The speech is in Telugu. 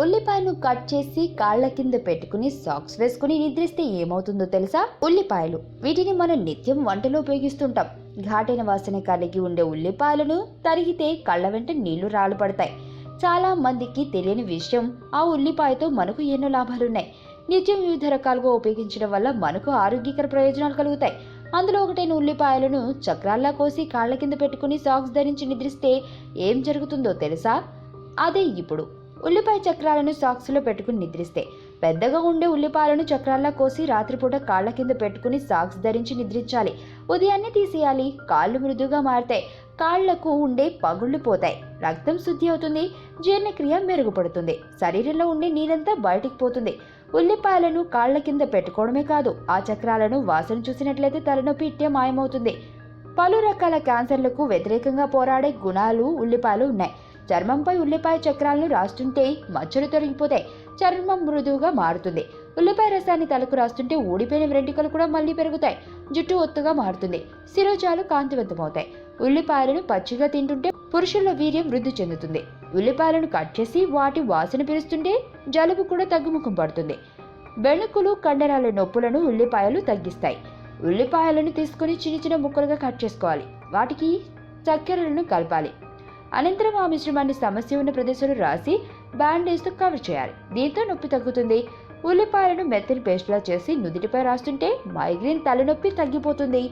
ఉల్లిపాయను కట్ చేసి కాళ్ళ కింద పెట్టుకుని సాక్స్ వేసుకుని నిద్రిస్తే ఏమవుతుందో తెలుసా? ఉల్లిపాయలు. వీటిని మనం నిత్యం వంటలో ఉపయోగిస్తుంటాం. ఘాటైన వాసన కలిగి ఉండే ఉల్లిపాయలను తరిగితే కళ్ళ వెంట నీళ్ళు రాళ్ళు పడతాయి చాలా మందికి తెలియని విషయం ఆ ఉల్లిపాయతో మనకు ఎన్నో లాభాలున్నాయి. నిత్యం వివిధ రకాలుగా ఉపయోగించడం వల్ల మనకు ఆరోగ్యకర ప్రయోజనాలు కలుగుతాయి. అందులో ఒకటైన ఉల్లిపాయలను చక్రాల్లా కోసి కాళ్ళ కింద పెట్టుకుని సాక్స్ ధరించి నిద్రిస్తే ఏం జరుగుతుందో తెలుసా? అదే ఇప్పుడు. ఉల్లిపాయ చక్రాలను సాక్స్లో పెట్టుకుని నిద్రిస్తే. పెద్దగా ఉండే ఉల్లిపాయలను చక్రాల్లా కోసి రాత్రిపూట కాళ్ళ కింద పెట్టుకుని సాక్స్ ధరించి నిద్రించాలి. ఉదయాన్నే తీసేయాలి. కాళ్ళు మృదుగా మారుతాయి. కాళ్ళకు ఉండే పగుళ్ళు పోతాయి. రక్తం శుద్ధి అవుతుంది. జీర్ణక్రియ మెరుగుపడుతుంది. శరీరంలో ఉండే నీరంతా బయటికి పోతుంది. ఉల్లిపాయలను కాళ్ళ కింద పెట్టుకోవడమే కాదు ఆ చక్రాలను వాసన చూసినట్లయితే తలనొప్పి ఇట్టే మాయమవుతుంది. పలు రకాల క్యాన్సర్లకు వ్యతిరేకంగా పోరాడే గుణాలు ఉల్లిపాయలు ఉన్నాయి. చర్మంపై ఉల్లిపాయ చక్రాలను రాస్తుంటే మచ్చలు తొలగిపోతాయి చర్మం మృదువుగా మారుతుంది. ఉల్లిపాయ రసాన్ని తలకు రాస్తుంటే ఊడిపోయిన వెంట్రుకలు కూడా మళ్ళీ పెరుగుతాయి. జుట్టు ఒత్తుగా మారుతుంది. శిరోజాలు కాంతివంతమవుతాయి. ఉల్లిపాయలను పచ్చిగా తింటుంటే పురుషుల వీర్యం వృద్ధి చెందుతుంది. ఉల్లిపాయలను కట్ చేసి వాటి వాసన పిలుస్తుంటే జలుబు కూడా తగ్గుముఖం పడుతుంది. బెణుకులు కండరాల నొప్పులను ఉల్లిపాయలు తగ్గిస్తాయి. ఉల్లిపాయలను తీసుకుని చిన్న చిన్న ముక్కలుగా కట్ చేసుకోవాలి. వాటికి చక్కెరలను కలపాలి. అనంతరం ఆ మిశ్రమాన్ని సమస్య ఉన్న ప్రదేశంలో రాసి బ్యాండేజ్తో కవర్ చేయాలి. దీంతో నొప్పి తగ్గుతుంది. ఉల్లిపాయలను మెత్తని పేస్ట్లా చేసి నుదుటిపై రాస్తుంటే మైగ్రేన్ తలనొప్పి తగ్గిపోతుంది.